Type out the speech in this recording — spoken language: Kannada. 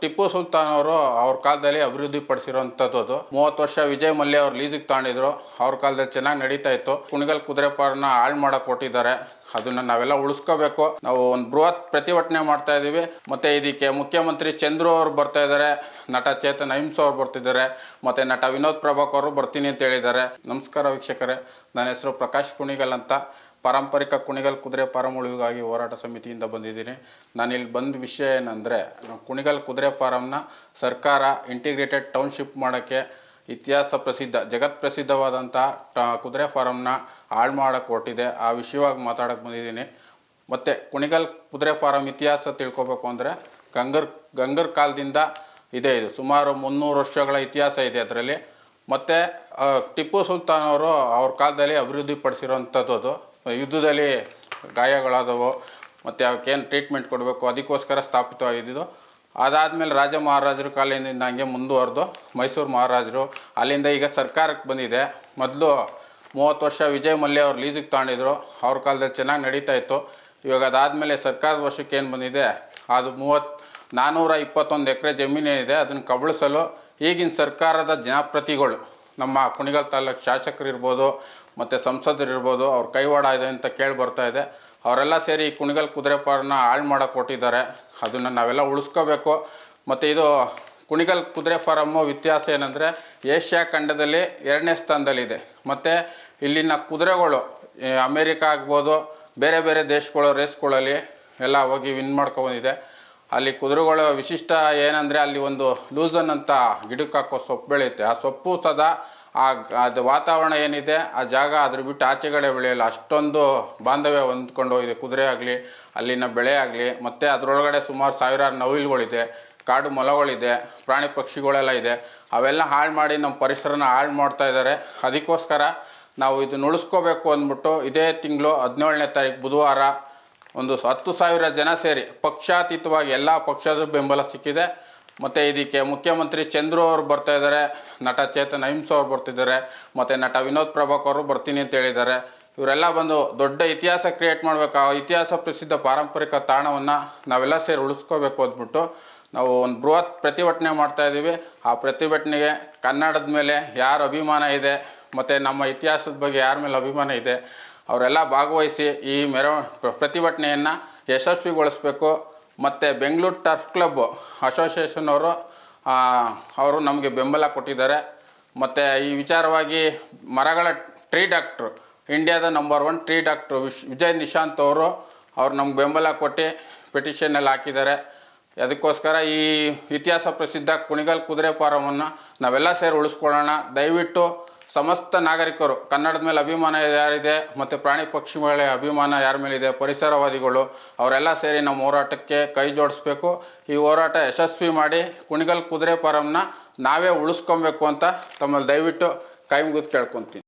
ಟಿಪ್ಪು ಸುಲ್ತಾನ್ ಅವರು ಅವ್ರ ಕಾಲದಲ್ಲಿ ಅಭಿವೃದ್ಧಿ ಪಡಿಸಿರೋಂಥದ್ದು ಅದು. ಮೂವತ್ತು ವರ್ಷ ವಿಜಯ್ ಮಲ್ಯ ಅವ್ರು ಲೀಸಿಗೆ ತಗೊಂಡಿದ್ರು ಅವ್ರ ಕಾಲದಲ್ಲಿ ಚೆನ್ನಾಗಿ ನಡೀತಾ ಇತ್ತು. ಕುಣಿಗಲ್ ಕುದುರೆ ಪಾರನ್ನ ಹಾಳು ಮಾಡಕ್ ಕೊಟ್ಟಿದ್ದಾರೆ ಅದನ್ನ ನಾವೆಲ್ಲ ಉಳಿಸ್ಕೋಬೇಕು. ನಾವು ಒಂದು ಬೃಹತ್ ಪ್ರತಿಭಟನೆ ಮಾಡ್ತಾ ಇದೀವಿ. ಮತ್ತೆ ಇದಕ್ಕೆ ಮುಖ್ಯಮಂತ್ರಿ ಚಂದ್ರು ಅವರು ಬರ್ತಾ ಇದ್ದಾರೆ. ನಟ ಚೇತನ್ ಅಹಿಂಸ ಅವ್ರು ಬರ್ತಿದ್ದಾರೆ. ಮತ್ತೆ ನಟ ವಿನೋದ್ ಪ್ರಭಾಕ್ ಅವರು ಬರ್ತೀನಿ ಅಂತ ಹೇಳಿದ್ದಾರೆ. ನಮಸ್ಕಾರ ವೀಕ್ಷಕರೇ. ನನ್ನ ಹೆಸರು ಪ್ರಕಾಶ್ ಕುಣಿಗಲ್ ಅಂತ. ಪಾರಂಪರಿಕ ಕುಣಿಗಲ್ ಕುದುರೆ ಫಾರಂ ಉಳಿವಿಗಾಗಿ ಹೋರಾಟ ಸಮಿತಿಯಿಂದ ಬಂದಿದ್ದೀನಿ. ನಾನು ಇಲ್ಲಿ ಬಂದ ವಿಷಯ ಏನಂದರೆ, ಕುಣಿಗಲ್ ಕುದುರೆ ಫಾರಮ್ನ ಸರ್ಕಾರ ಇಂಟಿಗ್ರೇಟೆಡ್ ಟೌನ್ಶಿಪ್ ಮಾಡೋಕ್ಕೆ ಇತಿಹಾಸ ಪ್ರಸಿದ್ಧ, ಜಗತ್ ಪ್ರಸಿದ್ಧವಾದಂಥ ಟ- ಕುದುರೆ ಫಾರಮ್ನ ಹಾಳು ಮಾಡೋಕ್ಕೆ ಹೊರಟಿದೆ. ಆ ವಿಷಯವಾಗಿ ಮಾತಾಡೋಕ್ಕೆ ಬಂದಿದ್ದೀನಿ. ಮತ್ತು ಕುಣಿಗಲ್ ಕುದುರೆ ಫಾರಂ ಇತಿಹಾಸ ತಿಳ್ಕೊಬೇಕು ಅಂದರೆ ಗಂಗರ್ ಗಂಗರ್ ಕಾಲದಿಂದ ಇದೆ ಇದು. ಸುಮಾರು ಮುನ್ನೂರು ವರ್ಷಗಳ ಇತಿಹಾಸ ಇದೆ ಅದರಲ್ಲಿ. ಮತ್ತು ಟಿಪ್ಪು ಸುಲ್ತಾನ್ ಅವರು ಅವ್ರ ಕಾಲದಲ್ಲಿ ಅಭಿವೃದ್ಧಿಪಡಿಸಿರೋಂಥದ್ದು ಅದು. ಯುದ್ಧದಲ್ಲಿ ಗಾಯಗಳಾದವು, ಮತ್ತು ಅವಕ್ಕೇನು ಟ್ರೀಟ್ಮೆಂಟ್ ಕೊಡಬೇಕು, ಅದಕ್ಕೋಸ್ಕರ ಸ್ಥಾಪಿತವಾಗಿದ್ದು ಅದಾದಮೇಲೆ ರಾಜ ಮಹಾರಾಜರ ಕಾಲದಿಂದ ಹಂಗೆ ಮುಂದುವರೆದು, ಮೈಸೂರು ಮಹಾರಾಜರು ಅಲ್ಲಿಂದ ಈಗ ಸರ್ಕಾರಕ್ಕೆ ಬಂದಿದೆ. ಮೊದಲು ಮೂವತ್ತು ವರ್ಷ ವಿಜಯ್ ಮಲ್ಯ ಅವ್ರು ಲೀಸಿಗೆ ತಗೊಂಡಿದ್ರು. ಅವ್ರ ಕಾಲದಲ್ಲಿ ಚೆನ್ನಾಗಿ ನಡೀತಾ ಇತ್ತು. ಇವಾಗ ಅದಾದಮೇಲೆ ಸರ್ಕಾರದ ವರ್ಷಕ್ಕೆ ಏನು ಬಂದಿದೆ, ಅದು ಮೂವತ್ತು ನಾನ್ನೂರ ಇಪ್ಪತ್ತೊಂದು ಎಕರೆ ಜಮೀನೇನಿದೆ ಅದನ್ನು ಕಬಳಿಸಲು ಈಗಿನ ಸರ್ಕಾರದ ಜನಪ್ರತಿಗಳು, ನಮ್ಮ ಕುಣಿಗಲ್ ತಾಲೂಕು ಶಾಸಕರು ಇರ್ಬೋದು ಮತ್ತು ಸಂಸದರು ಇರ್ಬೋದು, ಅವ್ರ ಕೈವಾಡ ಇದೆ ಅಂತ ಕೇಳಿ ಬರ್ತಾ ಇದೆ. ಅವರೆಲ್ಲ ಸೇರಿ ಕುಣಿಗಲ್ ಕುದುರೆ ಪಾರನ್ನ ಹಾಳು ಮಾಡೋಕೆ ಕೊಟ್ಟಿದ್ದಾರೆ. ಅದನ್ನು ನಾವೆಲ್ಲ ಉಳಿಸ್ಕೋಬೇಕು. ಮತ್ತು ಇದು ಕುಣಿಗಲ್ ಕುದುರೆ ಫಾರಮ್ಮು ವ್ಯತ್ಯಾಸ ಏನಂದರೆ, ಏಷ್ಯಾ ಖಂಡದಲ್ಲಿ ಎರಡನೇ ಸ್ಥಾನದಲ್ಲಿದೆ. ಮತ್ತು ಇಲ್ಲಿನ ಕುದುರೆಗಳು ಅಮೇರಿಕ ಆಗ್ಬೋದು, ಬೇರೆ ಬೇರೆ ದೇಶಗಳು ರೇಸ್ಗಳಲ್ಲಿ ಎಲ್ಲ ಹೋಗಿ ವಿನ್ ಮಾಡ್ಕೊಬಂದಿದೆ ಅಲ್ಲಿ ಕುದುರೆಗಳು ವಿಶಿಷ್ಟ ಏನಂದರೆ, ಅಲ್ಲಿ ಒಂದು ಲೂಸನ್ ಅಂತ ಗಿಡಕ್ಕೆ ಹಾಕೋ ಸೊಪ್ಪು ಬೆಳೆಯುತ್ತೆ. ಆ ಸೊಪ್ಪು ಸದಾ ಆ, ಅದು ವಾತಾವರಣ ಏನಿದೆ, ಆ ಜಾಗ ಅದ್ರ ಬಿಟ್ಟು ಆಚೆಗಡೆ ಬೆಳೆಯಲ್ಲ. ಅಷ್ಟೊಂದು ಬಾಂಧವ್ಯ ಹೊಂದ್ಕೊಂಡು ಹೋಗಿದೆ ಕುದುರೆ ಆಗಲಿ, ಅಲ್ಲಿನ ಬೆಳೆ ಆಗಲಿ, ಮತ್ತು ಅದರೊಳಗಡೆ ಸುಮಾರು ಸಾವಿರಾರು ನವಿಲುಗಳಿದೆ, ಕಾಡು ಮೊಲಗಳಿದೆ, ಪ್ರಾಣಿ ಪಕ್ಷಿಗಳೆಲ್ಲ ಇದೆ. ಅವೆಲ್ಲ ಹಾಳು ಮಾಡಿ ನಮ್ಮ ಪರಿಸರನ ಹಾಳು ಮಾಡ್ತಾ ಇದ್ದಾರೆ. ಅದಕ್ಕೋಸ್ಕರ ನಾವು ಇದನ್ನ ಉಳಿಸ್ಕೋಬೇಕು ಅಂದ್ಬಿಟ್ಟು ಇದೇ ತಿಂಗಳು ಹದಿನೇಳನೇ ತಾರೀಕು ಬುಧವಾರ ಒಂದು ಹತ್ತು ಸಾವಿರ ಜನ ಸೇರಿ ಪಕ್ಷಾತೀತವಾಗಿ ಎಲ್ಲ ಪಕ್ಷದ ಬೆಂಬಲ ಸಿಕ್ಕಿದೆ. ಮತ್ತು ಇದಕ್ಕೆ ಮುಖ್ಯಮಂತ್ರಿ ಚಂದ್ರು ಅವರು ಬರ್ತಾ ಇದ್ದಾರೆ, ನಟ ಚೇತನ್ ಅಹಿಂಸ ಅವರು ಬರ್ತಿದ್ದಾರೆ, ಮತ್ತು ನಟ ವಿನೋದ್ ಪ್ರಭಾಕ್ ಅವರು ಬರ್ತೀನಿ ಅಂತ ಹೇಳಿದ್ದಾರೆ. ಇವರೆಲ್ಲ ಬಂದು ದೊಡ್ಡ ಇತಿಹಾಸ ಕ್ರಿಯೇಟ್ ಮಾಡಬೇಕು, ಆ ಇತಿಹಾಸ ಪ್ರಸಿದ್ಧ ಪಾರಂಪರಿಕ ತಾಣವನ್ನು ನಾವೆಲ್ಲ ಸೇರಿ ಉಳಿಸ್ಕೋಬೇಕು ಅಂದ್ಬಿಟ್ಟು ನಾವು ಒಂದು ಬೃಹತ್ ಪ್ರತಿಭಟನೆ ಮಾಡ್ತಾ ಇದ್ದೀವಿ. ಆ ಪ್ರತಿಭಟನೆಗೆ ಕನ್ನಡದ ಮೇಲೆ ಯಾರು ಅಭಿಮಾನ ಇದೆ, ಮತ್ತು ನಮ್ಮ ಇತಿಹಾಸದ ಬಗ್ಗೆ ಯಾರ ಮೇಲೆ ಅಭಿಮಾನ ಇದೆ, ಅವರೆಲ್ಲ ಭಾಗವಹಿಸಿ ಈ ಮೆರವ ಪ್ರ- ಪ್ರತಿಭಟನೆಯನ್ನು ಯಶಸ್ವಿಗೊಳಿಸ್ಬೇಕು. ಮತ್ತು ಬೆಂಗಳೂರು ಟರ್ಫ್ ಕ್ಲಬ್ ಅಸೋಸಿಯೇಷನ್ ಅವರು ಅವರು ನಮಗೆ ಬೆಂಬಲ ಕೊಟ್ಟಿದ್ದಾರೆ. ಮತ್ತು ಈ ವಿಚಾರವಾಗಿ ಮರಗಳ ಟ್ರೀ ಡಾಕ್ಟ್ರು ಇಂಡಿಯಾದ number one tree doctor Vijay Nishant ಅವರು, ಅವ್ರು ನಮ್ಗೆ ಬೆಂಬಲ ಕೊಟ್ಟು ಪಿಟಿಷನ್ನಲ್ಲಿ ಹಾಕಿದ್ದಾರೆ. ಅದಕ್ಕೋಸ್ಕರ ಈ ಇತಿಹಾಸ ಪ್ರಸಿದ್ಧ ಕುಣಿಗಲ್ ಕುದುರೆ ಫಾರಮನ್ನು ನಾವೆಲ್ಲ ಸೇರಿ ಉಳಿಸ್ಕೊಳ್ಳೋಣ. ದಯವಿಟ್ಟು ಸಮಸ್ತ ನಾಗರಿಕರು, ಕನ್ನಡದ ಮೇಲೆ ಅಭಿಮಾನ ಯಾರಿದೆ ಮತ್ತು ಪ್ರಾಣಿ ಪಕ್ಷಿಗಳ ಅಭಿಮಾನ ಯಾರ ಮೇಲಿದೆ, ಪರಿಸರವಾದಿಗಳು, ಅವರೆಲ್ಲ ಸೇರಿ ನಮ್ಮ ಹೋರಾಟಕ್ಕೆ ಕೈ ಜೋಡಿಸ್ಬೇಕು. ಈ ಹೋರಾಟ ಯಶಸ್ವಿ ಮಾಡಿ ಕುಣಿಗಲ್ ಕುದುರೆ ಫಾರಮ್ನ ನಾವೇ ಉಳಿಸ್ಕೊಬೇಕು ಅಂತ ತಮ್ಮಲ್ಲಿ ದಯವಿಟ್ಟು ಕೈ ಮುಗಿದು ಕೇಳ್ಕೊತೀನಿ.